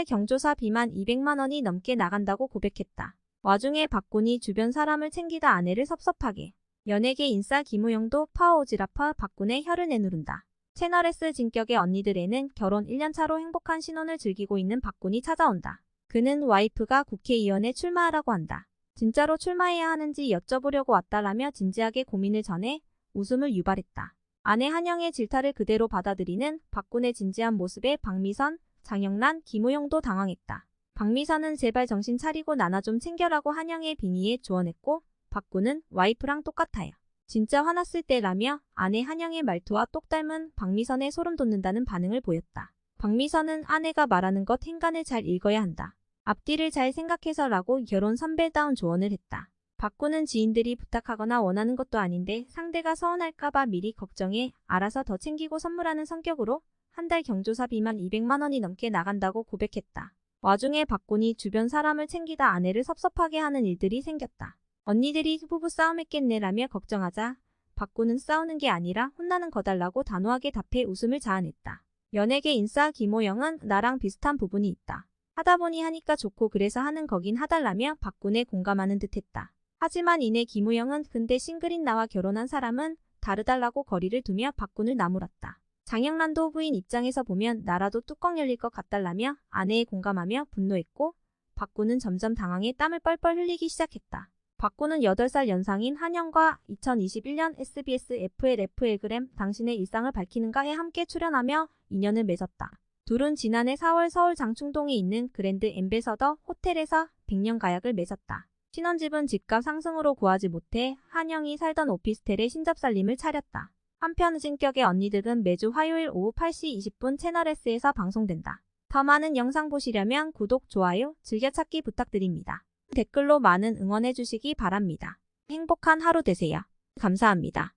달 경조사 비만 200만원이 넘게 나간다고 고백했다. 와중에 박군이 주변 사람을 챙기다 아내를 섭섭하게. 연예계 인싸 김우영도 파워오지라파 박군의 혀를 내누른다. 채널S 진격의 언니들에는 결혼 1년 차로 행복한 신혼을 즐기고 있는 박군이 찾아온다. 그는 와이프가 국회의원에 출마하라고 한다. 진짜로 출마해야 하는지 여쭤보려고 왔다라며 진지하게 고민을 전해 웃음을 유발했다. 아내 한영의 질타를 그대로 받아들이는 박군의 진지한 모습에 박미선, 장영란, 김우영도 당황했다. 박미선은 제발 정신 차리고 나나 좀 챙겨라고 한영의 빙의에 조언했고 박군은 와이프랑 똑같아요. 진짜 화났을 때라며 아내 한영의 말투와 똑 닮은 박미선에 소름 돋는다는 반응을 보였다. 박미선은 아내가 말하는 것 행간을 잘 읽어야 한다. 앞뒤를 잘 생각해서라고 결혼 선배다운 조언을 했다. 박군은 지인들이 부탁하거나 원하는 것도 아닌데 상대가 서운할까봐 미리 걱정해 알아서 더 챙기고 선물하는 성격으로 한 달 경조사비만 200만 원이 넘게 나간다고 고백했다. 와중에 박군이 주변 사람을 챙기다 아내를 섭섭하게 하는 일들이 생겼다. 언니들이 부부 싸움했겠네라며 걱정하자 박군은 싸우는 게 아니라 혼나는 거달라고 단호하게 답해 웃음을 자아냈다. 연예계 인싸 김호영은 나랑 비슷한 부분이 있다. 하다 보니 하니까 좋고 그래서 하는 거긴 하달라며 박군에 공감하는 듯했다. 하지만 이내 김우영은 근데 싱글인 나와 결혼한 사람은 다르달라고 거리를 두며 박군을 나무랐다. 장영란도 부인 입장에서 보면 나라도 뚜껑 열릴 것 같달라며 아내에 공감하며 분노했고 박군은 점점 당황해 땀을 뻘뻘 흘리기 시작했다. 박군은 8살 연상인 한영과 2021년 SBS FLFL그램 당신의 일상을 밝히는가에 함께 출연하며 인연을 맺었다. 둘은 지난해 4월 서울 장충동에 있는 그랜드 엠베서더 호텔에서 100년 가약을 맺었다. 신혼집은 집값 상승으로 구하지 못해 한영이 살던 오피스텔에 신접살림을 차렸다. 한편 진격의 언니들은 매주 화요일 오후 8시 20분 채널S에서 방송된다. 더 많은 영상 보시려면 구독, 좋아요, 즐겨찾기 부탁드립니다. 댓글로 많은 응원해주시기 바랍니다. 행복한 하루 되세요. 감사합니다.